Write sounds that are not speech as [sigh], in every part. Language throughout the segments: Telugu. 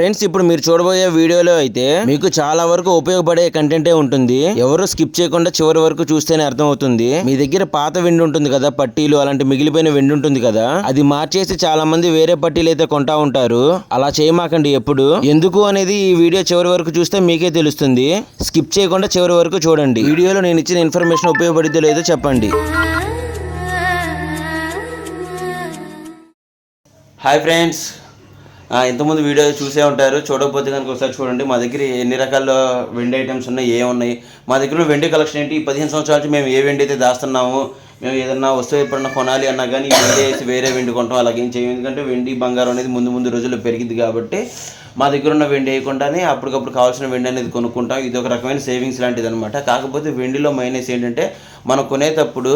ఫ్రెండ్స్ ఇప్పుడు మీరు చూడబోయే వీడియోలో అయితే మీకు చాలా వరకు ఉపయోగపడే కంటెంటే ఉంటుంది. ఎవరు స్కిప్ చేయకుండా చివరి వరకు చూస్తేనే అర్థమవుతుంది. మీ దగ్గర పాత వెండి ఉంటుంది కదా పట్టీలు అలాంటి మిగిలిపోయిన వెండి ఉంటుంది కదా అది మార్చేసి చాలా మంది వేరే పట్టీలు అయితే కొంటా ఉంటారు. అలా చేయమాకండి ఎప్పుడు. ఎందుకు అనేది ఈ వీడియో చివరి వరకు చూస్తే మీకే తెలుస్తుంది. స్కిప్ చేయకుండా చివరి వరకు చూడండి. వీడియోలో నేను ఇచ్చిన ఇన్ఫర్మేషన్ ఉపయోగపడితే లేదో చెప్పండి. హాయ్ ఫ్రెండ్స్ ఇంతకుముందు వీడియో చూసే ఉంటారు. చూడకపోతే కనుక ఒకసారి చూడండి. మా దగ్గర ఎన్ని రకాల వెండి ఐటమ్స్ ఉన్నాయి ఏ ఉన్నాయి? మా దగ్గర వెండి కలెక్షన్ ఏంటి? పదిహేను సంవత్సరాల నుంచి మేము ఏ వెండి అయితే దాస్తున్నాము మేము ఏదన్నా వస్తువు ఎప్పుడన్నా కొనాలి అన్నా కానీ వెండి వేసి వేరే వెండి కొంటాం అలాగే చేయం ఎందుకంటే వెండి బంగారం అనేది ముందు ముందు రోజుల్లో పెరిగింది కాబట్టి మా దగ్గర ఉన్న వెండి వేయకుండానే అప్పటికప్పుడు కావాల్సిన వెండి అనేది కొనుక్కుంటాం. ఇది ఒక రకమైన సేవింగ్స్ లాంటిది అనమాట కాకపోతే వెండిలో మైనస్ ఏంటంటే మనం కొనేటప్పుడు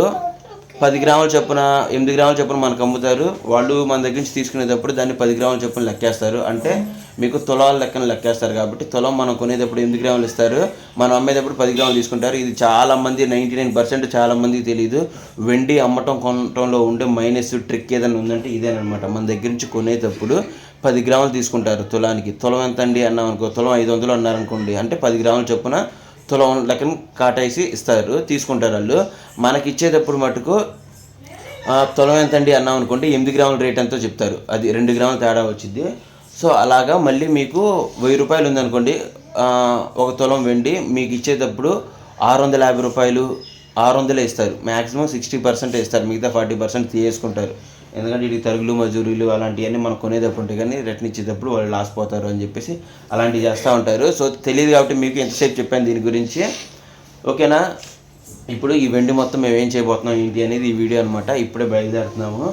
పది గ్రాముల చొప్పున ఎనిమిది గ్రాముల చొప్పున మనకు అమ్ముతారు. వాళ్ళు మన దగ్గర నుంచి తీసుకునేటప్పుడు దాన్ని పది గ్రాముల చొప్పున లెక్కేస్తారు. అంటే మీకు తులాల లెక్కన లెక్కేస్తారు కాబట్టి తులం మనం కొనేటప్పుడు ఎనిమిది గ్రాములు ఇస్తారు. మనం అమ్మేటప్పుడు పది గ్రాములు తీసుకుంటారు. ఇది చాలా మంది నైంటీ నైన్ పర్సెంట్ చాలామందికి తెలియదు వెండి అమ్మటం కొనటంలో ఉండే మైనస్ ట్రిక్ ఏదైనా ఉందంటే ఇదేనమాట మన దగ్గర నుంచి కొనేటప్పుడు పది గ్రాములు తీసుకుంటారు తులానికి. తులం ఎంత అండి అన్నాం అనుకో తులం ఐదు వందలు అన్నారనుకోండి అంటే పది గ్రాముల చొప్పున తులం లెక్కన కాటేసి ఇస్తారు తీసుకుంటారు వాళ్ళు. మనకి ఇచ్చేటప్పుడు మటుకు తులం ఎంతండి అన్నాం అనుకోండి ఎనిమిది గ్రాముల రేట్ ఎంతో చెప్తారు. అది రెండు గ్రాముల తేడా వచ్చింది. సో అలాగా మళ్ళీ మీకు వెయ్యి రూపాయలు ఉందనుకోండి ఒక తులం వెండి మీకు ఇచ్చేటప్పుడు ఆరు వందల యాభై రూపాయలు ఆరు వందలే ఇస్తారు. మ్యాక్సిమం సిక్స్టీ పర్సెంట్ ఇస్తారు. మిగతా ఫార్టీ పర్సెంట్ తీసుకుంటారు ఎందుకంటే ఇది తరుగులు మజూరీలు అలాంటివన్నీ మనం కొనేటప్పుడు ఉంటాయి కానీ రిటర్న్ ఇచ్చేటప్పుడు వాళ్ళు లాస్ పోతారు అని చెప్పేసి అలాంటివి చేస్తూ ఉంటారు. సో తెలియదు కాబట్టి మీకు ఎంతసేపు చెప్పాను దీని గురించి. ఓకేనా? ఇప్పుడు ఈ వెండి మొత్తం మేము ఏం చేయబోతున్నాం? ఏంటి అనేది ఈ వీడియో అనమాట ఇప్పుడే బయలుదేరుతున్నాము.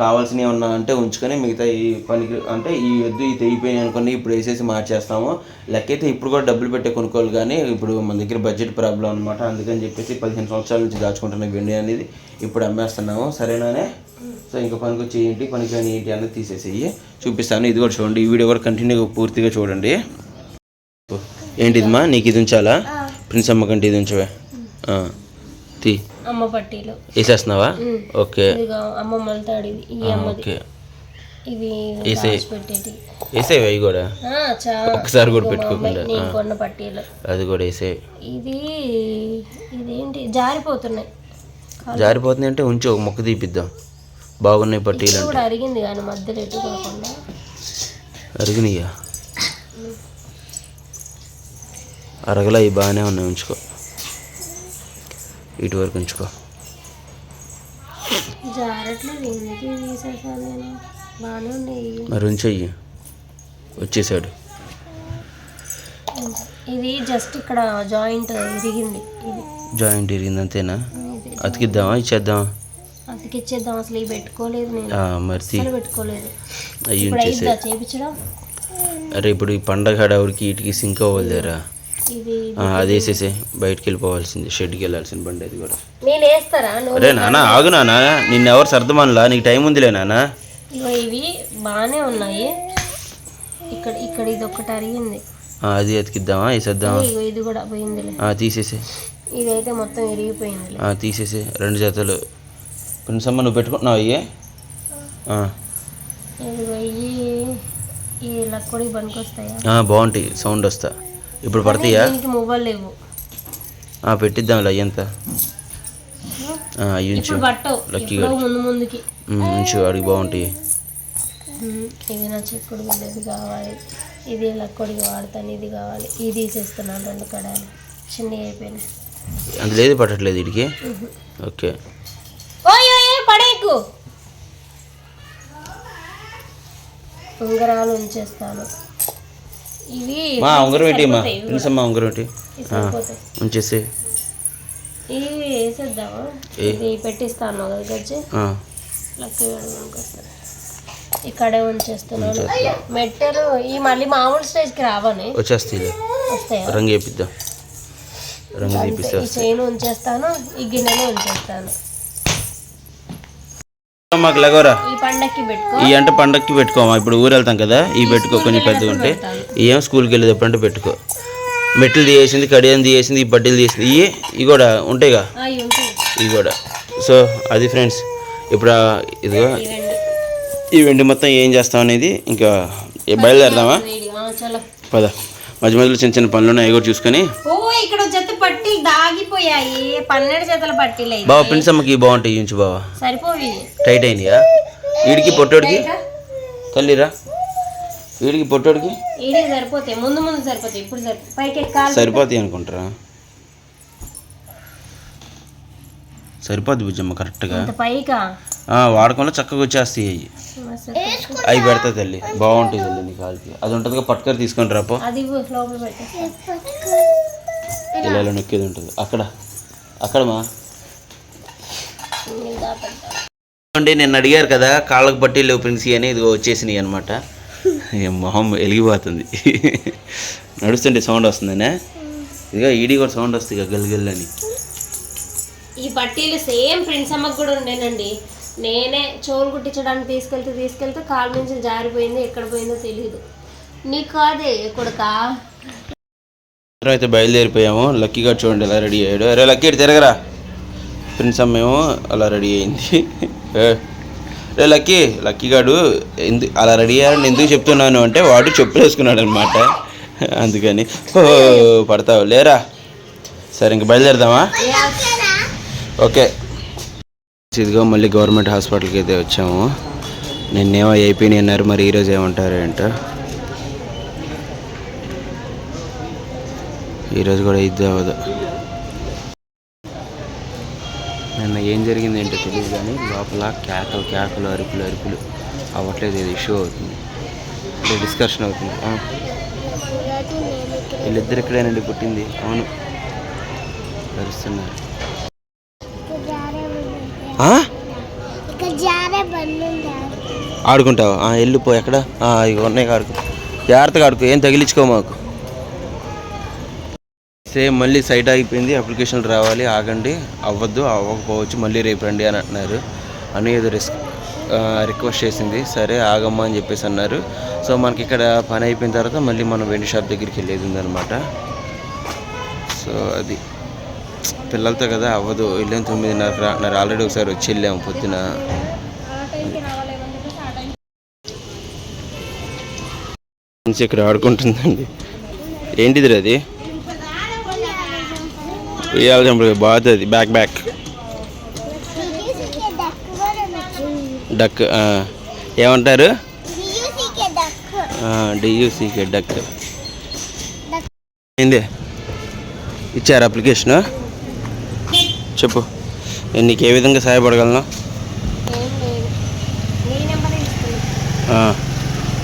కావాల్సినవి ఏమన్నా అంటే ఉంచుకొని మిగతా ఈ పనికి అంటే ఈ ఎద్దు ఈ తెగిపోయినాయి అనుకోండి ఇప్పుడు వేసేసి మార్చేస్తాము. లెక్క అయితే ఇప్పుడు కూడా డబ్బులు పెట్టే కొనుక్కోవాలి కానీ ఇప్పుడు మన దగ్గర బడ్జెట్ ప్రాబ్లం అనమాట అందుకని చెప్పేసి పదిహేను సంవత్సరాల నుంచి దాచుకుంటున్న వెండి అనేది ఇప్పుడు అమ్మేస్తున్నాము. సరేనానే? సో ఇంకా పనికి వచ్చి ఏంటి పనికి కానీ ఏంటి అనేది తీసేసేయి. చూపిస్తాను. ఇది కూడా చూడండి. ఈ వీడియో కూడా కంటిన్యూగా పూర్తిగా చూడండి. ఏంటిదిమా నీకు ఇది ఉంచాలా? ప్రిన్స్ అమ్మ కంటే ఇది ఉంచవే. తీ. అమ్మ పట్టీలు. వేసేస్తున్నావా? ఓకే. ఇదిగో అమ్మమ్మల తాడిది ఈ అమ్మది. ఓకే. ఇవి వేసే పెట్టేటి వేసేవి అవి కూడా? ఆ, ఒక్కసారి కూడా మా పెట్టుకోకుండా. నేను కొన్న పట్టీలు. అది కూడా వేసే ఇది ఇదేంటి? జారిపోతున్నాయి. జారిపోతుంది అంటే ఉంచి ఒక మొక్క తీపిద్దాం. బాగున్నాయి పట్టీలు ఇది కూడా అరిగింది కానీ మధ్యలో ఎటు కాకుండా అరిగినాయా అరగలా ఇవి బాగానే ఉన్నాయి ఉంచుకో. ఇటు వరకు ఉంచుకో. మరి ఉంచెయ్యి. వచ్చేసాడు. ఇది జస్ట్ ఇక్కడ జాయింట్ ఇరిగింది జాయింట్ ఇరిగింది అంతేనా? అతికిద్దామా? ఇచ్చేద్దామా? అతికిచ్చేద్దాం అసలు ఇవి పెట్టుకోలేదు నేను. ఆ, మరి పెట్టుకోలేదు. అయ్యి చేపించడం? అరే ఇప్పుడు ఈ పండగ హడావుడికి వీటికి సింక్ అవ్వలేరా అది వేసేసే బయటికి వెళ్ళిపోవాల్సింది షెడ్కి వెళ్ళాల్సింది బండి అది కూడా. నేను వేస్తారా? అరే నాన్న ఆగు నాన్న. నిన్ను ఎవరు సర్దమనలా? నీకు టైం ఉందిలే నాన్న. ఇగో ఇవి బాగానే ఉన్నాయి. ఇక్కడ ఇక్కడ ఇది ఒకటి అరిగింది. ఆ, అది అతికిద్దామా వేసేద్దామా? ఇది కూడా పోయిందిలే. ఆ, తీసేసే. ఇదైతే మొత్తం ఇరిగిపోయిందిలే. ఆ, తీసేసే. రెండు జతలు. ప్రిన్సమ్మ నువ్వు పెట్టుకుంటున్నావు అయ్యే ఇవి ఈ లక్కడికి పనికొస్తాయా? ఆ, బాగుంటాయి. సౌండ్ వస్తా. ఇప్పుడు పడతాయా? మువ్వలు లేవు. ఆ, పెట్టిద్దాంలే అయ్యంత. అయ్యి ఉంచు. ఇప్పుడు పట్టవు. లక్కీ ముందు ముందుకి. ఉంచు అడిగి బాగుంటాయి. ఇది నా చెక్కుడు బిల్లది కావాలి. ఇది లక్కడికి వాడతాను ఇది కావాలి. ఇది తీసేస్తున్నాను రెండు కడాలు. చిన్నవి అయిపోయినాయి. అందులో ఏది పట్టట్లేదు వీడికి ఓకే. పడేకు. ఉంగరాలు ఉంచేస్తాను. మా ఉంగరం ఏంటి మా. ప్రిన్సమ్మ ఉంగరం ఏంటి? ఉంచేసి. ఇది పెట్టిస్తాను గజ్జి? ఇక్కడే ఉంచేస్తున్నాను. మెట్టెలు ఈ మళ్ళీ మామూలు స్టేజ్కి రావని. వచ్చేస్తాయి రంగు వేపిద్దాం. రంగు తీపిస్తే చైన్ ఉంచేస్తాను ఈ గిన్నెలు ఉంచేస్తాను. మాకు లగోరా ఈ అంటే పండక్కి పెట్టుకోమా? ఇప్పుడు ఊరు వెళ్తాం కదా ఈ పెట్టుకో కొంచెం పెద్దగా ఉంటే. ఏం స్కూల్కి వెళ్ళేటప్పుడు అంటే పెట్టుకో. మెట్లు తీసేసింది కడియం తీసేసింది ఈ బడ్డీలు తీసింది ఇవి ఇవి కూడా ఉంటాయిగా? ఇవి కూడా సో అది ఫ్రెండ్స్ ఇప్పుడు ఇదిగో. వెండి. మొత్తం ఏం చేస్తాం అనేది ఇంకా బయలుదేరదామా? పద మధ్య మధ్యలో చిన్న చిన్న పనులు ఉన్నాయి కూడా చూసుకొని. పట్టీలు దాగిపోయాయి. పన్నెండు జతల పట్టీలు అయితే బావ ప్రిన్స్ అమ్మకి బాగుంటాయి ఇంచు బావా. సరిపోవి. టైట్ అయినాయా? వీడికి పొట్టోడికి? తల్లిరా వీడికి పొట్టోడికి? ఈడే సరిపోతాయి ముందు ముందు సరిపోతాయి ఇప్పుడు సరిపోతాయి. పైకి ఎక్కాలి సరిపోతాయి అనుకుంటారా? సరిపోద్ది బుజ్జమ్మ కరెక్ట్గా ఇంత పైకా? ఆ, వాడకంలో చక్కగా వచ్చేస్తాయి అవి. అవి పెడతా తల్లి బాగుంటాయి తల్లి నీ కాలికి. అది ఉంటుందిగా పట్టుకరి తీసుకొని రాపో ఇలా ఇలా నొక్కేది ఉంటుంది. అక్కడ అక్కడమా అండి నిన్న అడిగారు కదా కాళ్ళకు పట్టి లేవు ప్రిన్సీ అని ఇది వచ్చేసినాయి అనమాట మొహం వెలిగిపోతుంది. నడుస్తుంటే సౌండ్ వస్తుందనే? ఇదిగో ఈడీ కూడా సౌండ్ వస్తుంది ఇక గల్గల్ అని. ఈ పట్టీలు సేమ్ ప్రిన్స్ అమ్మకు కూడా ఉండేనండి. నేనే చెవులు కుట్టించడానికి తీసుకెళ్తే తీసుకెళ్తే కాలు నుంచి జారిపోయింది ఎక్కడ పోయిందో తెలియదు నీకు కాదే కొడుకా? అందరం అయితే బయలుదేరిపోయాము లక్కీగా చూడండి ఎలా రెడీ అయ్యాడు. అరే లక్కీ తిరగరా. ప్రిన్స్ అమ్మేమో అలా రెడీ అయింది. రే లక్కీ లక్కీ గాడు ఎందు అలా రెడీ అయ్యారని ఎందుకు చెప్తున్నాను అంటే వాడు చెప్పులు వేసుకున్నాడు అనమాట [laughs] అందుకని. పడతావు. లేరా? సరే ఇంక బయలుదేరదామా? ఓకే. ఇదిగో మళ్ళీ గవర్నమెంట్ హాస్పిటల్కి అయితే వచ్చాము. నిన్నేమో అయిపోయినాయి అన్నారు మరి ఈరోజు ఏమంటారు ఏంటో ఈరోజు కూడా ఇది అవ్వదు. నిన్న ఏం జరిగింది ఏంటో తెలియదు కానీ లోపల కేకలు కేకలు అరుపులు అరుపులు. అవ్వట్లేదు ఇది ఇష్యూ అవుతుంది. అంటే డిస్కషన్ అవుతుంది. వీళ్ళిద్దరు ఇక్కడేనండి పుట్టింది? అవును. కలుస్తున్నారు ఆ? ఆడుకుంటావా? ఆ, వెళ్ళిపో ఎక్కడ? ఆ, ఇగో ఉన్నాయి ఆడుకో. జాగ్రత్తగా ఆడుకో. ఏం తగిలించుకో మాకు. సేమ్ మళ్ళీ సైట్ అయిపోయింది అప్లికేషన్ రావాలి ఆగండి అవ్వద్దు అవ్వకపోవచ్చు మళ్ళీ రేపు రండి అని అంటున్నారు అని ఏదో రిస్క్ రిక్వెస్ట్ చేసింది సరే ఆగమ్మా అని చెప్పేసి అన్నారు. సో మనకి ఇక్కడ పని అయిపోయిన తర్వాత మళ్ళీ మనం వెండి షాప్ దగ్గరికి వెళ్ళేది ఉందన్నమాట. సో అది పిల్లలతో కదా అవ్వదు వెళ్ళాం తొమ్మిదిన్నర అంటున్నారు ఆల్రెడీ ఒకసారి వచ్చి వెళ్ళాము పొద్దున. ఇక్కడ ఆడుకుంటుందండి. ఏంటిది అది? ఉయ్యాల చంపడు బాగుతుంది బ్యాక్ బ్యాక్ డక్. ఏమంటారు? D U C K duck. ఏంది? ఇచ్చారు అప్లికేషన్? చెప్పు. నేను నీకు ఏ విధంగా సహాయపడగలను?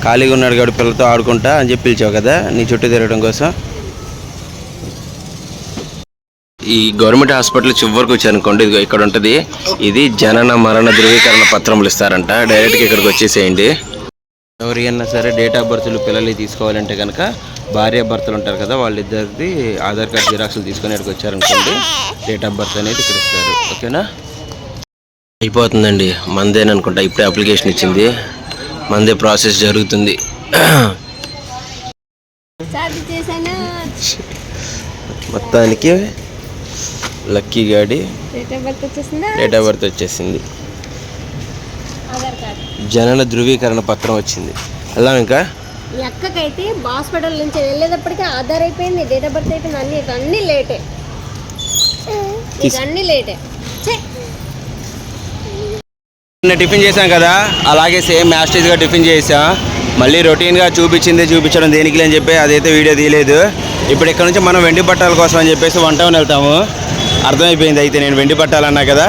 ఖాళీగా ఉన్నాడు కాబట్టి పిల్లలతో ఆడుకుంటా అని చెప్పి పిలిచావు కదా నీ చుట్టూ తిరగడం కోసం. ఈ గవర్నమెంట్ హాస్పిటల్ చివరికి వచ్చారనుకోండి ఇదిగో ఇక్కడ ఉంటుంది. ఇది జనన మరణ ధృవీకరణ పత్రములు ఇస్తారంట. డైరెక్ట్గా ఇక్కడికి వచ్చేసేయండి. ఎవరి అయినా సరే డేట్ ఆఫ్ బర్త్లు పిల్లల్ని తీసుకోవాలంటే కనుక భార్య భర్తలు ఉంటారు కదా వాళ్ళిద్దరిది ఆధార్ కార్డ్ జిరాక్స్లు తీసుకొని ఇక్కడికి వచ్చారనుకోండి డేట్ ఆఫ్ బర్త్ అనేది ఇక్కడ ఇస్తారు. ఓకేనా? అయిపోతుందండి. మందేననుకుంటా ఇప్పుడే అప్లికేషన్ ఇచ్చింది. మందే ప్రాసెస్ జరుగుతుంది. మొత్తానికి లక్కీ గాడి. డేట్ ఆఫ్ బర్త్ వచ్చేసిందా? జనన ధృవీకరణ పత్రం వచ్చింది. వెళ్దాం ఇంకా. ఈ అక్కకైతే హాస్పిటల్ నుంచి వెళ్ళేటప్పటికి ఆధార్ అయిపోయింది డేట్ ఆఫ్ బర్త్ అయిపోయింది అన్ని అన్ని లేటే. అన్ని లేటే! నిన్న టిఫిన్ చేసాం కదా అలాగే సేమ్ మ్యాస్టేజ్గా టిఫిన్ చేసాం మళ్ళీ రొటీన్గా చూపించింది చూపించడం దేనికి అని చెప్పి అదైతే వీడియో తీయలేదు. ఇప్పుడు ఇక్కడ నుంచి మనం వెండి పట్టాల కోసం అని చెప్పేసి వన్ టౌన్ వెళ్తాము. అర్థమైపోయింది అయితే నేను వెండి పట్టాలు అన్నా కదా.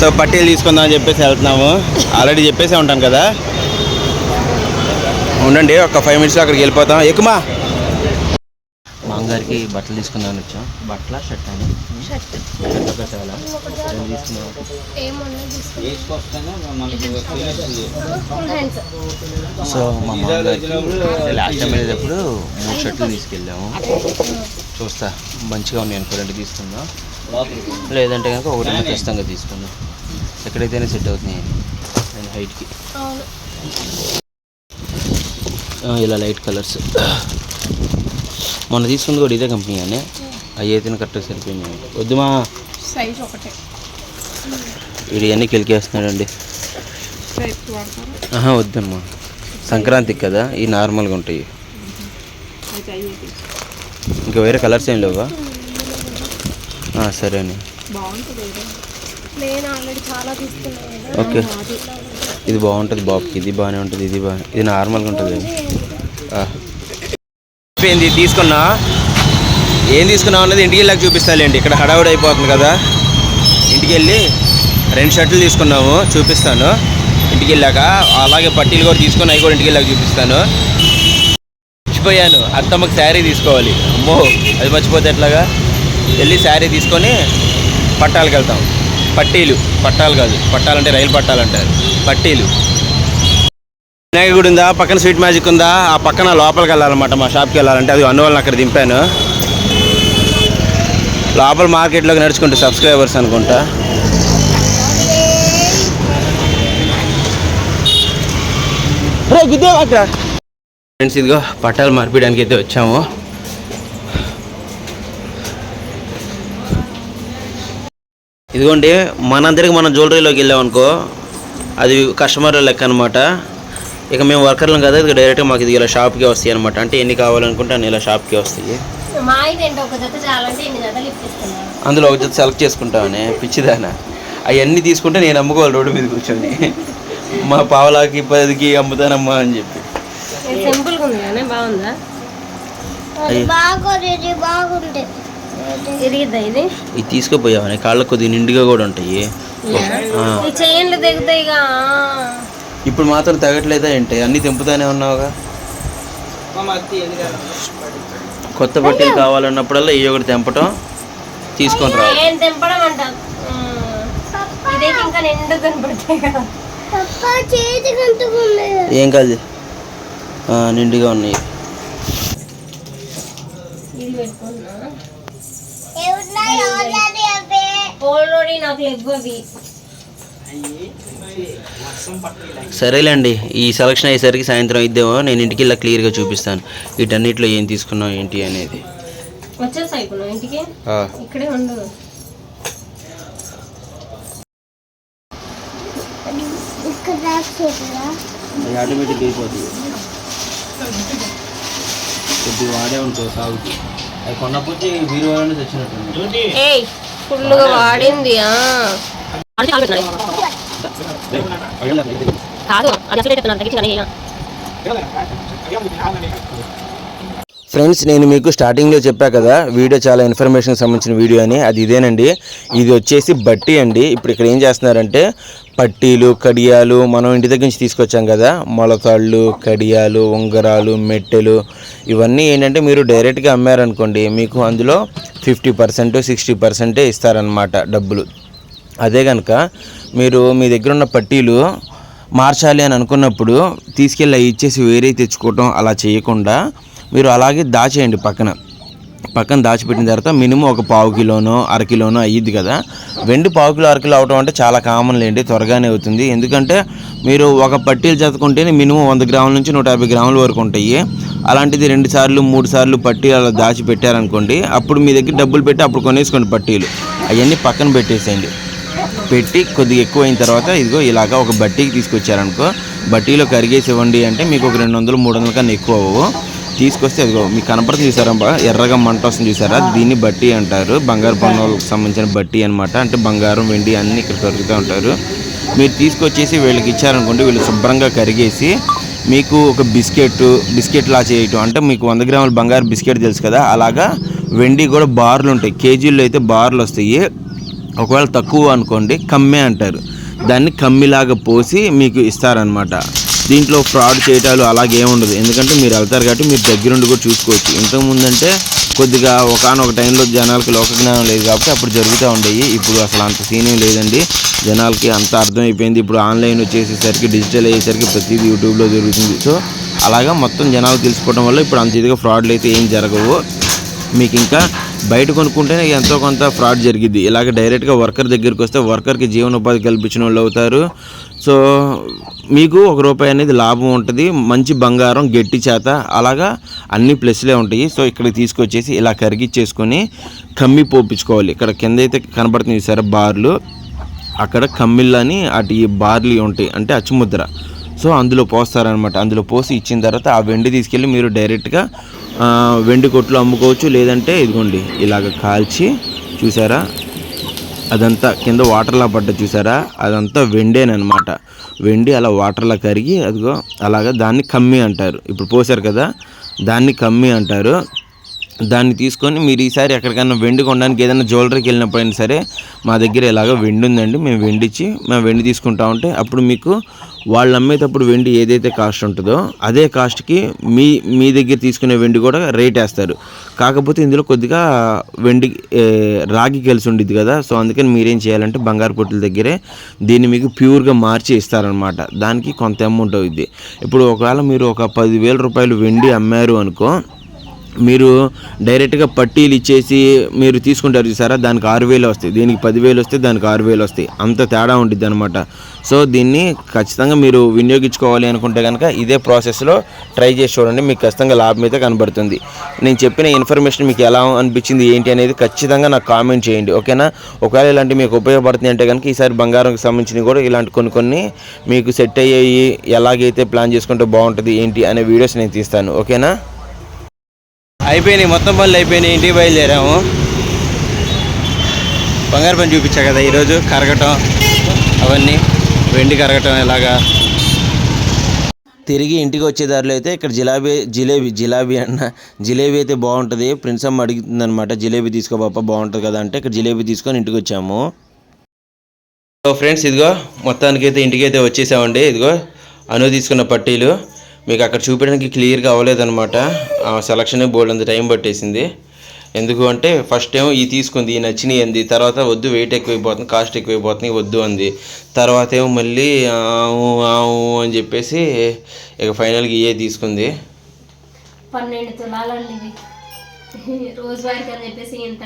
సో పట్టీలు తీసుకుందాం అని చెప్పేసి వెళ్తున్నాము. ఆల్రెడీ చెప్పేసే ఉంటాను కదా. ఉండండి ఒక ఫైవ్ మినిట్స్లో అక్కడికి వెళ్ళిపోతాం. ఎక్కుమా మామగారికి బట్టలు తీసుకుందామని వచ్చాం. బట్టల షర్ట్ అని? షర్ట్ చాలా రెండు తీసుకున్నాం. సో మా మామగారికి లాస్ట్ టైం వెళ్ళేటప్పుడు మూడు షర్ట్లు తీసుకెళ్ళాము. చూస్తా మంచిగా ఉన్నాయి అనుకో రెండు తీసుకుందాం. లేదంటే కనుక ఒకటి ఖచ్చితంగా తీసుకుందాం ఎక్కడైతేనే సెట్ అవుతున్నాయి నేను హైట్కి. ఇలా లైట్ కలర్స్. మొన్న తీసుకుంది కూడా ఇదే కంపెనీ అని అవి అయితేనే కరెక్ట్గా సరిపోయినాయి. వద్దుమా సైజ్ ఒకటే. వీడు అన్నీ కెలికేస్తున్నాడండి. వద్దమ్మా. సంక్రాంతికి కదా ఈ నార్మల్గా ఉంటాయి. ఇంకా వేరే కలర్స్ ఏం లేవా? ఆ, సరే అండి నేను ఆల్రెడీ చాలా తీసుకున్నాను. కదా. ఓకే. ఇది బాగుంటుంది బాబుకి ఇది బాగానే ఉంటుంది ఇది బాగా ఇది నార్మల్గా ఉంటుంది. ఆ. అయిపోయింది తీసుకున్నా? ఏం తీసుకున్నావు అన్నది ఇంటికి వెళ్ళాక చూపిస్తాలేండి. ఇక్కడ హడావుడి అయిపోతుంది కదా. ఇంటికి వెళ్ళి రెండు షర్ట్లు తీసుకున్నాము చూపిస్తాను. ఇంటికి వెళ్ళాక అలాగే పట్టీలు కూడా తీసుకుని అవి కూడా ఇంటికి వెళ్ళాక చూపిస్తాను. మర్చిపోయాను. అత్తమ్మకి శారీ తీసుకోవాలి. అమ్మో అది మర్చిపోతే ఎట్లాగా? వెళ్ళి శారీ తీసుకొని పట్టాలకు వెళ్తాం. పట్టీలు పట్టాలు కాదు. పట్టాలంటే రైలు పట్టాలు అంటారు. పట్టీలు. వినాయక గుడి ఉందా? పక్కన స్వీట్ మ్యాజిక్ ఉందా? ఆ పక్కన లోపలికి వెళ్ళాలన్నమాట. మా షాప్కి వెళ్ళాలంటే అది అన్న అక్కడ దింపాను. లోపల మార్కెట్లోకి నడుచుకుంటే సబ్స్క్రైబర్స్ అనుకుంటా. ఫ్రెండ్స్ ఇదిగో పట్టాలు మార్పియడానికి అయితే వచ్చాము. ఇదిగోండి మనందరికి మనం జ్యువెలరీలోకి వెళ్ళాం అనుకో అది కస్టమర్ లెక్క అనమాట ఇక మేము వర్కర్లం కదా ఇక డైరెక్ట్గా మాకు ఇది ఇలా షాప్కి వస్తాయి అనమాట అంటే ఎన్ని కావాలనుకుంటే అన్ని ఇలా షాప్కి వస్తాయి. అందులో ఒక జత సెలెక్ట్ చేసుకుంటామని పిచ్చిదాన. అవన్నీ తీసుకుంటే నేను అమ్ముకోవాలి రోడ్డు మీద కూర్చొని. మా పావలాకి పదికి అమ్ముతానమ్మా అని చెప్పి. సింపుల్గా ఉంది బాగుందా. తిరిగిద్దా ఇది? ఇది తీసుకుపోయామని కాళ్ళకు కొద్దిగా నిండుగా కూడా ఉంటాయి. ఆ. ఈ చైన్లు దిగుతాయిగా ఇప్పుడు మాత్రం తగ్గట్లేదా ఏంటి? అన్నీ తెంపుతానే ఉన్నావుగా? కొత్త బట్టలు కావాలన్నప్పుడల్లా ఏ ఒకటి తెంపటం తీసుకొని రా ఏం కదా. నిండుగా ఉన్నాయి. ఆల్రెడీ నాకు సరేలేండి ఈ సెలక్షన్ అయ్యేసరికి సాయంత్రం అయిద్దేమో నేను ఇంటికి ఇలా క్లియర్గా చూపిస్తాను. వీటన్నిటిలో ఏం తీసుకున్నాం ఏంటి అనేది. ఇంటికి? ఇక్కడే ఉండు. ఇక్కడ రాసుకుంటున్నా అది ఆటోమేటిక్ అయిపోతుంది. కొద్దిగా వాడే ఉంటావు సాగుకి అది కొన్నప్పుడు వీరు వాళ్ళని తెచ్చినట్టుంది ఏయ్ ఫుల్గా వాడింది ఆ. కాదు అది అసలు చెప్తున్నాను తగ్గించి కానీ ఫ్రెండ్స్ నేను మీకు స్టార్టింగ్లో చెప్పా కదా వీడియో చాలా ఇన్ఫర్మేషన్ సంబంధించిన వీడియో అని అది ఇదేనండి. ఇది వచ్చేసి బట్టి అండి. ఇప్పుడు ఇక్కడ ఏం చేస్తున్నారంటే పట్టీలు కడియాలు మనం ఇంటి దగ్గర నుంచి తీసుకొచ్చాం కదా మొలతాళ్ళు కడియాలు ఉంగరాలు మెట్టెలు ఇవన్నీ ఏంటంటే మీరు డైరెక్ట్గా అమ్మారనుకోండి మీకు అందులో ఫిఫ్టీ పర్సెంట్ సిక్స్టీ పర్సెంటే ఇస్తారనమాట డబ్బులు. అదే కనుక మీరు మీ దగ్గర ఉన్న పట్టీలు మార్చాలి అని అనుకున్నప్పుడు తీసుకెళ్ళి ఇచ్చేసి వేరే తెచ్చుకోవటం అలా చేయకుండా మీరు అలాగే దాచేయండి పక్కన. పక్కన దాచిపెట్టిన తర్వాత మినిమం ఒక పావు కిలోనో అరకిలోనో అయ్యిద్ది కదా. వెండి పావు కిలో అరకిలో అవటం అంటే చాలా కామన్ లేండి త్వరగానే అవుతుంది. ఎందుకంటే మీరు ఒక పట్టీలు చదువుకుంటేనే మినిమం వంద గ్రాముల నుంచి నూట యాభై గ్రాముల వరకు ఉంటాయి. అలాంటిది రెండు సార్లు మూడు సార్లు పట్టీలు అలా దాచి పెట్టారనుకోండి అప్పుడు మీ దగ్గర డబ్బులు పెట్టి అప్పుడు కొనేసుకోండి పట్టీలు. అవన్నీ పక్కన పెట్టేసేయండి. పెట్టి కొద్దిగా ఎక్కువ అయిన తర్వాత ఇదిగో ఇలాగా ఒక బట్టీకి తీసుకొచ్చారనుకో బట్టీలో కరిగేసి ఇవ్వండి అంటే మీకు ఒక రెండు వందలు మూడు వందల కన్నా ఎక్కువ అవ్వవు. తీసుకొస్తే అదిగో మీకు కనపడుతుంది చూసారా ఎర్రగా మంట వస్తుంది చూసారా? దీన్ని బట్టి అంటారు. బంగారు పన్నులకు సంబంధించిన బట్టి అన్నమాట. అంటే బంగారం వెండి అన్నీ ఇక్కడ దొరుకుతూ ఉంటారు. మీరు తీసుకొచ్చేసి వీళ్ళకి ఇచ్చారనుకోండి వీళ్ళు శుభ్రంగా కరిగేసి మీకు ఒక బిస్కెట్ బిస్కెట్ లా చేయటం. అంటే మీకు వంద గ్రాముల బంగారు బిస్కెట్ తెలుసు కదా? అలాగా వెండి కూడా బార్లు ఉంటాయి. కేజీల్లో అయితే బార్లు వస్తాయి. ఒకవేళ తక్కువ అనుకోండి కమ్మే అంటారు. దాన్ని కమ్మిలాగా పోసి మీకు ఇస్తారనమాట దీంట్లో ఫ్రాడ్ చేయటాలు అలాగే ఉండదు. ఎందుకంటే మీరు వెళ్తారు కాబట్టి మీరు దగ్గరుండి కూడా చూసుకోవచ్చు. ఇంతకుముందు అంటే కొద్దిగా ఒకనొక టైంలో జనాలకి లోక జ్ఞానం లేదు కాబట్టి అప్పుడు జరుగుతూ ఉండేవి. ఇప్పుడు అసలు అంత సీన్ ఏం లేదండి. జనాలకి అంత అర్థమైపోయింది. ఇప్పుడు ఆన్లైన్ వచ్చేసేసరికి డిజిటల్ అయ్యేసరికి ప్రతిదీ యూట్యూబ్లో జరుగుతుంది. సో అలాగా మొత్తం జనాలు తెలుసుకోవడం వల్ల ఇప్పుడు అంత ఇదిగా ఫ్రాడ్లు అయితే ఏం జరగవు. మీకు ఇంకా బయట కొనుక్కుంటేనే ఎంతో కొంత ఫ్రాడ్ జరిగింది ఇలాగ డైరెక్ట్గా వర్కర్ దగ్గరికి వస్తే వర్కర్కి జీవనోపాధి కల్పించిన వాళ్ళు అవుతారు సో మీకు ఒక రూపాయి అనేది లాభం ఉంటుంది. మంచి బంగారం గట్టి చేత అలాగా అన్ని ప్లస్లే ఉంటాయి. సో ఇక్కడ తీసుకొచ్చేసి ఇలా కరిగిచ్చేసుకొని కమ్మి పోపించుకోవాలి ఇక్కడ కింద అయితే కనబడుతుంది సరే బార్లు. అక్కడ కమ్మిళ్ళని అటు ఈ బార్లు ఉంటాయి. అంటే అచ్చుముద్ర. సో అందులో పోస్తారనమాట అందులో పోసి ఇచ్చిన తర్వాత ఆ వెండి తీసుకెళ్ళి మీరు డైరెక్ట్గా వెండి కొట్లు అమ్ముకోవచ్చు. లేదంటే ఇదిగోండి ఇలాగ కాల్చి చూసారా? అదంతా కింద వాటర్లా పడ్డ చూసారా? అదంతా వెండేనమాట వెండి అలా వాటర్లా కరిగి అదిగో అలాగా దాన్ని కమ్మి అంటారు. ఇప్పుడు పోసారు కదా దాన్ని కమ్మి అంటారు. దాన్ని తీసుకొని మీరు ఈసారి ఎక్కడికైనా వెండి కొనడానికి ఏదైనా జ్యువెలరీకి వెళ్ళినప్పుడైనా సరే మా దగ్గర ఇలాగ వెండి ఉందండి. మేము వెండి ఇచ్చి మేము వెండి తీసుకుంటా ఉంటే అప్పుడు మీకు వాళ్ళు అమ్మేటప్పుడు వెండి ఏదైతే కాస్ట్ ఉంటుందో అదే కాస్ట్కి మీ మీ దగ్గర తీసుకునే వెండి కూడా రేట్ వేస్తారు. కాకపోతే ఇందులో కొద్దిగా వెండి రాగి కలిసి ఉండిద్ది కదా సో అందుకని మీరేం చేయాలంటే బంగారు పొట్టుల దగ్గరే దీన్ని మీకు ప్యూర్గా మార్చి ఇస్తారనమాట దానికి కొంత అమౌంట్ అవుద్ది. ఇప్పుడు ఒకవేళ మీరు ఒక పదివేల రూపాయలు వెండి అమ్మారు అనుకో మీరు డైరెక్ట్గా పట్టీలు ఇచ్చేసి మీరు తీసుకుంటారు చూసారా? దానికి ఆరు వేలు వస్తాయి. దీనికి పదివేలు వస్తే దానికి ఆరు వేలు వస్తాయి. అంత తేడా ఉంటుంది అనమాట సో దీన్ని ఖచ్చితంగా మీరు వినియోగించుకోవాలి అనుకుంటే కనుక ఇదే ప్రాసెస్లో ట్రై చేసి చూడండి. మీకు ఖచ్చితంగా లాభం అయితే కనబడుతుంది. నేను చెప్పిన ఇన్ఫర్మేషన్ మీకు ఎలా అనిపించింది ఏంటి అనేది ఖచ్చితంగా నాకు కామెంట్ చేయండి. ఓకేనా? ఒకవేళ ఇలాంటి మీకు ఉపయోగపడుతుంది అంటే కనుక ఈసారి బంగారంకి సంబంధించినవి కూడా ఇలాంటి కొన్ని కొన్ని మీకు సెట్ అయ్యాయి ఎలాగైతే ప్లాన్ చేసుకుంటే బాగుంటుంది ఏంటి అనే వీడియోస్ నేను తీస్తాను. ఓకేనా? అయిపోయినాయి మొత్తం పనులు అయిపోయినాయి ఇంటికి బయలుదేరాము. బంగారు పని చూపించా కదా ఈరోజు కరగటం అవన్నీ వెండి కరగటం ఎలాగా? తిరిగి ఇంటికి వచ్చే దారిలో అయితే ఇక్కడ జిలాబీ జిలేబీ జిలాబీ అన్న జిలేబీ అయితే బాగుంటుంది. ప్రిన్స్ అమ్మ అడుగుతుంది అనమాట జిలేబీ తీసుకో పాప బాగుంటుంది కదా అంటే ఇక్కడ జిలేబీ తీసుకొని ఇంటికి వచ్చాము. సో ఫ్రెండ్స్ ఇదిగో మొత్తానికి అయితే ఇంటికి అయితే వచ్చేసామండి. ఇదిగో అను తీసుకున్న పట్టీలు. మీకు అక్కడ చూపించడానికి క్లియర్గా అవ్వలేదన్నమాట. ఆ సెలక్షన్ బోర్డు అంత టైం పట్టేసింది. ఎందుకు అంటే ఫస్ట్ ఏమో ఈ తీసుకుంది ఈ నచ్చినాయి అంది. తర్వాత వద్దు వెయిట్ ఎక్కువైపోతుంది కాస్ట్ ఎక్కువైపోతుంది వద్దు అంది. తర్వాత ఏమో మళ్ళీ ఆవు ఆవు అని చెప్పేసి ఇక ఫైనల్గా ఇయే తీసుకుంది. పన్నెండు తులాలండి ఇవి. రోజువారికి అని చెప్పేసి ఇంత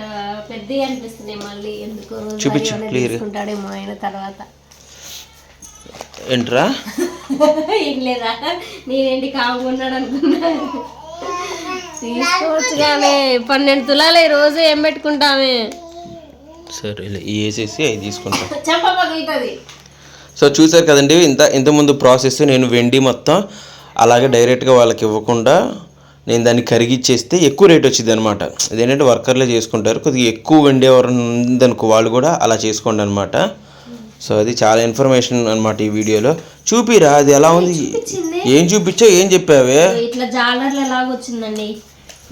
పెద్దవి అనిపిస్తున్నాయి మళ్ళీ. ఎందుకు చూపించు. తీసుకుంటాడేమో ఆయన తర్వాత. ఏంట్రా? ఏం లేదా? నేనేంటి కాముకున్నాడు అనుకున్నా? తీసుకోవచ్చు కానీ పన్నెండు తులాలు ఈ రోజు ఏం పెట్టుకుంటామే? సరే వేసేసి అవి తీసుకుంటాం. చెంప పగులుతుంది. సో చూసారు కదండి ఇంత ఇంతకుముందు ప్రాసెస్ నేను వెండి మొత్తం అలాగే డైరెక్ట్గా వాళ్ళకి ఇవ్వకుండా నేను దాన్ని కరిగిచ్చేస్తే ఎక్కువ రేట్ వచ్చింది అనమాట ఇదేంటంటే వర్కర్లే చేసుకుంటారు. కొద్దిగా ఎక్కువ వెండి ఎవరైనా ఉందనుకో వాళ్ళు కూడా అలా చేసుకోండి అనమాట సో అది చాలా ఇన్ఫర్మేషన్ అనమాట ఈ వీడియోలో. చూపిరా అది ఎలా ఉంది? ఏం చూపించావు ఏం చెప్పావే? ఇట్లా జాలర్లు ఎలాగ వచ్చిందండి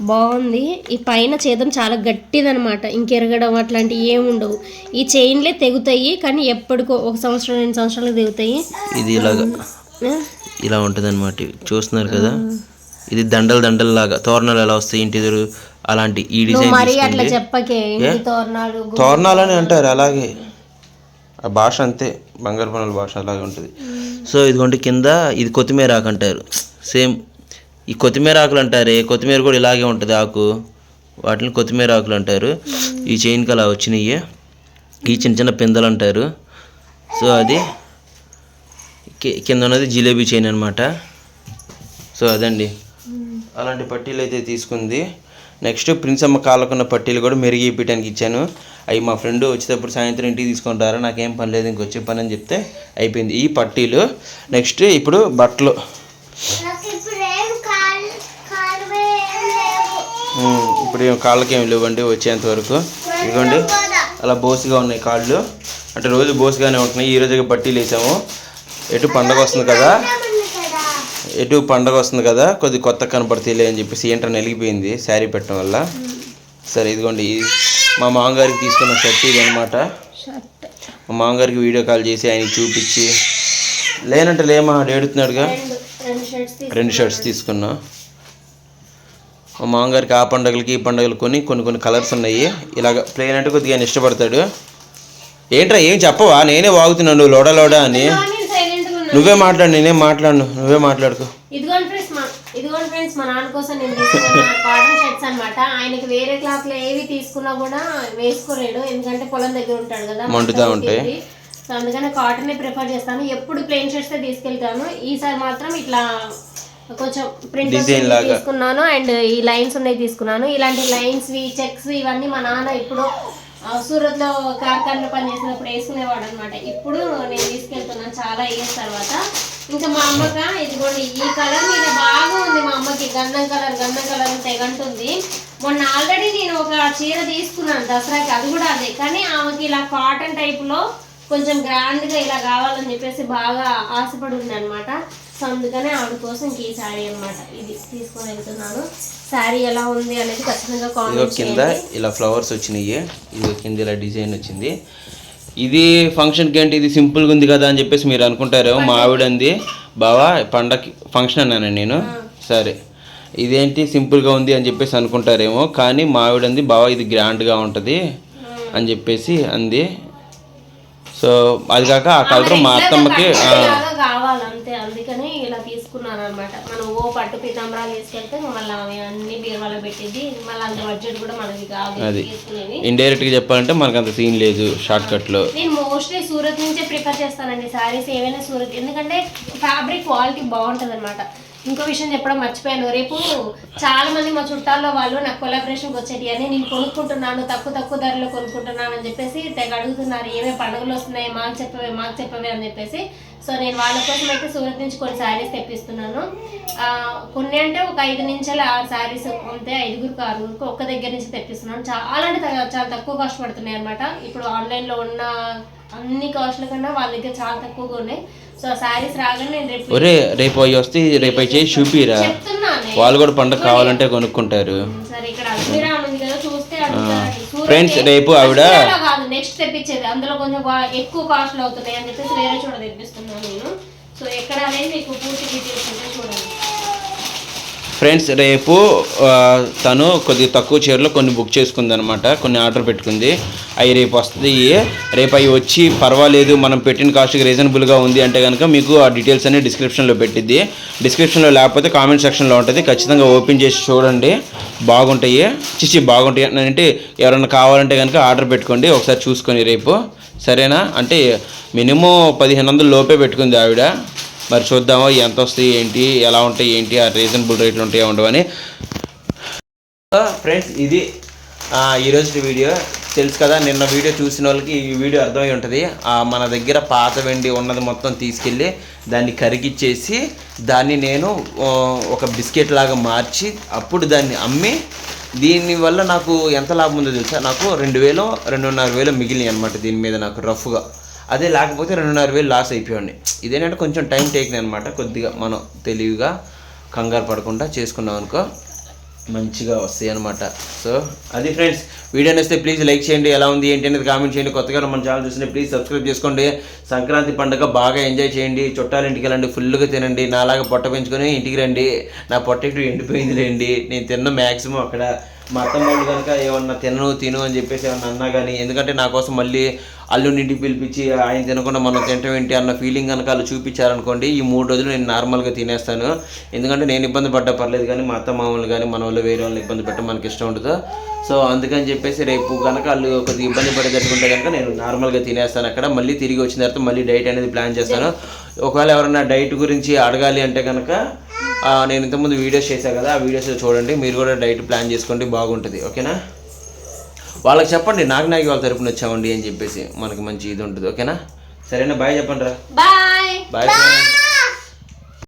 బాగుంది. ఈ పైన చేదం చాలా గట్టిదనమాట ఇంకెరగడం అట్లాంటివి ఏమి ఉండవు. ఈ చైన్లే తెగుతాయి కానీ ఎప్పటికో ఒక సంవత్సరం రెండు సంవత్సరాలు తెగుతాయి. ఇది ఇలాగా. ఇలా ఉంటుంది అనమాట చూస్తున్నారు కదా? ఇది దండలు దండలు లాగా తోరణాలు ఎలా వస్తాయి ఇంటి ఎదురు అలాంటి ఈ డిజైన్ మరి అట్లా చెప్పకే ఇంటి తోరణాలు గు- తోరణాలని అంటారు అలాగే. ఆ భాష అంతే బంగారు పనుల భాష అలాగే ఉంటుంది. సో ఇదిగోండి కింద ఇది కొత్తిమీర ఆకు అంటారు. సేమ్ ఈ కొత్తిమీర ఆకులు అంటారే కొత్తిమీర కూడా ఇలాగే ఉంటుంది ఆకు. వాటిని కొత్తిమీర ఆకులు అంటారు. ఈ చైన్కి అలా వచ్చినాయి. ఈ చిన్న చిన్న పిందలు అంటారు. సో అది కింద ఉన్నది జిలేబీ చైన్ అనమాట సో అదండి. అలాంటి పట్టీలు అయితే తీసుకుంది. నెక్స్ట్ ప్రిన్స్ అమ్మ కాళ్ళకున్న పట్టీలు కూడా మెరుగైపోయడానికి ఇచ్చాను. అవి మా ఫ్రెండ్ వచ్చేటప్పుడు సాయంత్రం ఇంటికి తీసుకుంటారా? నాకేం పని లేదు ఇంకొచ్చే పని అని చెప్తే అయిపోయింది. ఈ పట్టీలు. నెక్స్ట్ ఇప్పుడు బట్టలు. ఇప్పుడు కాళ్ళకి ఏమి లేవండి వచ్చేంత వరకు. ఇదిగోండి. అలా బోసుగా ఉన్నాయి కాళ్ళు. అంటే రోజు బోసుగానే ఉంటున్నాయి. ఈ రోజుగా పట్టీలు వేసాము. ఎటు పండగ వస్తుంది కదా. ఎటు పండగ వస్తుంది కదా కొద్ది కొత్త కనపడతీలే అని చెప్పేసి ఏంటో నలిగిపోయింది శారీ పెట్టడం వల్ల. సరే ఇదిగోండి ఇది మా మామగారికి తీసుకున్న షర్ట్ ఇది అనమాట మా మామగారికి వీడియో కాల్ చేసి ఆయనకి చూపించి లేనంటే లేమా ఏడుతున్నాడుగా? రెండు షర్ట్స్ తీసుకున్నా. మా మామగారికి ఆ పండగలకి ఈ పండగలు కొని కొన్ని కొన్ని కలర్స్ ఉన్నాయి. ఇలాగ ప్లెయిన్ అంటే కొద్దిగా ఇష్టపడతాడు. ఏంట్రా ఏం చెప్పవా? నేనే వాగుతున్నాను లోడా లోడా అని నేను సైలెంట్గా ఉన్నా నువ్వే మాట్లాడు నేనేం మాట్లాడను. నువ్వే మాట్లాడుకో. ఇదిగోండి ఫ్రెండ్స్ మా ఇదిగోండి ఫ్రెండ్స్ మా నాన్న కోసం నేను తీసుకున్న కాటన్ షర్ట్స్ అన్నమాట. ఆయనకి వేరే క్లాత్లో ఏవి తీసుకున్నా కూడా వేసుకోలేడు. ఎందుకంటే పొలం దగ్గర ఉంటాడు కదా మండుతా ఉంటాయి. సో అందుకని కాటన్ ప్రిఫర్ చేస్తాను. ఎప్పుడు ప్లెయిన్ షర్ట్స్ తీసుకెళ్తాను. ఈసారి మాత్రం ఇట్లా కొంచెం ప్రింట్. తీసుకున్నాను. అండ్ ఈ లైన్స్ ఉన్నాయి తీసుకున్నాను. ఇలాంటి లైన్స్ చెక్స్ ఇవన్నీ మా నాన్న ఇప్పుడు ఆ, సూరత్లో కార్ఖానలో పనిచేసినప్పుడు వేసుకునేవాడు అనమాట ఇప్పుడు నేను తీసుకెళ్తున్నాను చాలా ఇయర్స్ తర్వాత. ఇంకా మా అమ్మక ఇదిగోండి ఈ కలర్ మీద బాగా ఉంది మా అమ్మకి. గంధం కలర్ గంధం కలర్ తెగంటుంది. మొన్న ఆల్రెడీ నేను ఒక చీర తీసుకున్నాను దసరాకి అది కూడా అదే. కానీ ఆమెకి ఇలా కాటన్ టైప్లో కొంచెం గ్రాండ్గా ఇలా కావాలని చెప్పేసి బాగా ఆశపడి ఉంది అనమాట సో అందుకనే ఆవిడ కోసం ఈ శారీ అనమాట ఇది తీసుకొని వెళ్తున్నాను. శారీ ఎలా ఉంది అనేది ఖచ్చితంగా కామెంట్ కింద ఇలా ఫ్లవర్స్ వచ్చినాయి. ఇది కింద ఇలా డిజైన్ వచ్చింది. ఇది ఫంక్షన్కి ఏంటి? ఇది సింపుల్గా ఉంది కదా అని చెప్పేసి మీరు అనుకుంటారేమో. మా ఆవిడ అంది బావా పండగ ఫంక్షన్ అన్నాను నేను. సరే. ఇదేంటి? సింపుల్గా ఉంది అని చెప్పేసి అనుకుంటారేమో. కానీ మా ఆవిడ అంది బావా ఇది గ్రాండ్గా ఉంటుంది అని చెప్పేసి అంది. సో అది కాక ఆ కలర్ మా అత్తమ్మకి ఆ, లాగా కావాలి అంతే అందుకని ఇలా తీసుకున్నాను అనమాట మనం ఓ పట్టు పీతాంబరాలు తీసుకెళ్తే మళ్ళీ అవి అన్ని బీరువాలో పెట్టింది మళ్ళీ అంత బడ్జెట్ కూడా మనకి కాదు. తీసుకునేవి. ఇండైరెక్ట్గా చెప్పాలంటే మనకు అంత సీన్ లేదు షార్ట్ కట్లో నేను మోస్ట్లీ సూరత్ నుంచే ప్రిఫర్ చేస్తానండి. శారీస్ ఏవైనా సూరత్. ఎందుకంటే ఫ్యాబ్రిక్ క్వాలిటీ బాగుంటుంది అనమాట ఇంకో విషయం చెప్పడం మర్చిపోయాను. రేపు చాలా మంది మా చుట్టాల్లో వాళ్ళు నాకు కొలాబరేషన్కి వచ్చేటి అని నేను కొనుక్కుంటున్నాను తక్కువ తక్కువ ధరలో కొనుక్కుంటున్నాను అని చెప్పేసి తెగ అడుగుతున్నారు. ఏమేమి పండుగలు వస్తున్నాయి మాకు చెప్పవే మాకు చెప్పవే అని చెప్పేసి సో నేను వాళ్ళ కోసం అయితే సూరత్ నుంచి కొన్ని శారీస్ తెప్పిస్తున్నాను. కొన్ని అంటే ఒక ఐదు నుంచి ఆరు శారీస్ అంతే ఐదుగురికి ఆరుగురికి ఒక్క దగ్గర నుంచి తెప్పిస్తున్నాను. చాలా అంటే చాలా తక్కువ కాస్ట్ పడుతున్నాయి అనమాట ఇప్పుడు ఆన్లైన్లో ఉన్న అన్ని కాస్ట్ల కన్నా వాళ్ళ దగ్గర చాలా తక్కువగా ఉన్నాయి. సో శారీస్ రాగానే నేను రేపు రేపు అవి వస్తే రేపు అవి చేసి చూపిరా. వాళ్ళు కూడా పండగ కావాలంటే కొనుక్కుంటారు. ఫ్రెండ్స్ రేపు ఆవిడ నెక్స్ట్ తెప్పించేది. అందులో కొంచెం ఎక్కువ కాస్ట్లు అవుతున్నాయి అని చెప్పేసి వేరే చోట తెప్పిస్తున్నాను నేను. సో ఎక్కడ అనేది మీకు పూర్తి డీటెయిల్స్ ఉంటే చూడండి. ఫ్రెండ్స్ రేపు తను కొద్దిగా తక్కువ చీరలో కొన్ని బుక్ చేసుకుందనమాట కొన్ని ఆర్డర్ పెట్టుకుంది. అవి రేపు వస్తాయి రేపు అవి వచ్చి పర్వాలేదు మనం పెట్టిన కాస్ట్కి రీజనబుల్గా ఉంది అంటే కనుక మీకు ఆ డీటెయిల్స్ అన్ని డిస్క్రిప్షన్లో పెట్టిద్ది. డిస్క్రిప్షన్లో లేకపోతే కామెంట్ సెక్షన్లో ఉంటుంది. ఖచ్చితంగా ఓపెన్ చేసి చూడండి. బాగుంటాయి. చిచి బాగుంటాయి అంటే ఎవరైనా కావాలంటే కనుక ఆర్డర్ పెట్టుకోండి. ఒకసారి చూసుకొని రేపు. సరేనా? అంటే మినిమం పదిహేను వందల లోపే పెట్టుకుంది ఆవిడ. మరి చూద్దామా ఎంత వస్తాయి ఏంటి ఎలా ఉంటాయి ఏంటి ఆ రీజనబుల్ రేట్లు ఉంటాయో ఉండవని ఫ్రెండ్స్ ఇది ఆ, ఈరోజు వీడియో. తెలుసు కదా నిన్న వీడియో చూసిన వాళ్ళకి ఈ వీడియో అర్థమై ఉంటుంది. ఆ, మన దగ్గర పాత వెండి ఉన్నది మొత్తం తీసుకెళ్ళి దాన్ని కరిగిచ్చేసి దాన్ని నేను ఒక బిస్కెట్ లాగా మార్చి అప్పుడు దాన్ని అమ్మి దీనివల్ల నాకు ఎంత లాభం ఉందో తెలుసా? నాకు రెండు వేలు రెండున్నర వేలు మిగిలినాయి అనమాట దీని మీద నాకు రఫ్గా. అదే లేకపోతే రెండున్నర వేలు లాస్ అయిపోయాడి ఇదేంటంటే కొంచెం టైం టేకింగ్ అనమాట కొద్దిగా మనం తెలివిగా కంగారు పడకుండా చేసుకున్నాం అనుకో మంచిగా వస్తాయి అనమాట సో అది ఫ్రెండ్స్ వీడియో నచ్చితే ప్లీజ్ లైక్ చేయండి. ఎలా ఉంది ఏంటి అనేది కామెంట్ చేయండి. కొత్తగా మన ఛానల్ చూస్తే ప్లీజ్ సబ్స్క్రైబ్ చేసుకోండి. సంక్రాంతి పండుగ బాగా ఎంజాయ్ చేయండి. చుట్టాలు ఇంటికి వెళ్ళండి ఫుల్గా తినండి. నాలాగా పొట్ట పెంచుకొని ఇంటికి రండి. నా పొట్ట ఇటు ఎండిపోయింది లేండి నేను తిన్న మ్యాక్సిమం అక్కడ మా అత్తమ్మ వాళ్ళు కనుక ఏమన్నా తినను తిను అని చెప్పేసి ఏమన్నా అన్నా కానీ ఎందుకంటే నా కోసం మళ్ళీ అల్లుని ఇంటికి పిలిపించి ఆయన తినకుండా మనం తినటం ఏంటి అన్న ఫీలింగ్ కనుక వాళ్ళు చూపించారనుకోండి ఈ మూడు రోజులు నేను నార్మల్గా తినేస్తాను. ఎందుకంటే నేను ఇబ్బంది పడ్డా పర్లేదు కానీ మా అత్త మామూలు కానీ మన వాళ్ళు వేరే వాళ్ళని ఇబ్బంది పెట్టడం మనకి ఇష్టం ఉండదు. సో అందుకని చెప్పేసి రేపు కనుక వాళ్ళు కొద్దిగా ఇబ్బంది పడేటట్టుకుంటే కనుక నేను నార్మల్గా తినేస్తాను అక్కడ. మళ్ళీ తిరిగి వచ్చిన తర్వాత మళ్ళీ డైట్ అనేది ప్లాన్ చేస్తాను. ఒకవేళ ఎవరైనా డైట్ గురించి అడగాలి అంటే కనుక నేను ఇంతకుముందు వీడియోస్ చేశాను కదా ఆ వీడియోస్ చూడండి మీరు కూడా డైట్ ప్లాన్ చేసుకోండి బాగుంటుంది ఓకేనా? వాళ్ళకి చెప్పండి నాకు నాకు వాళ్ళ తరపున వచ్చామండి అని చెప్పేసి మనకి మంచి ఇది ఉంటుంది ఓకేనా? సరేనా బాయ్ చెప్పండి రా. బాయ్. బాయ్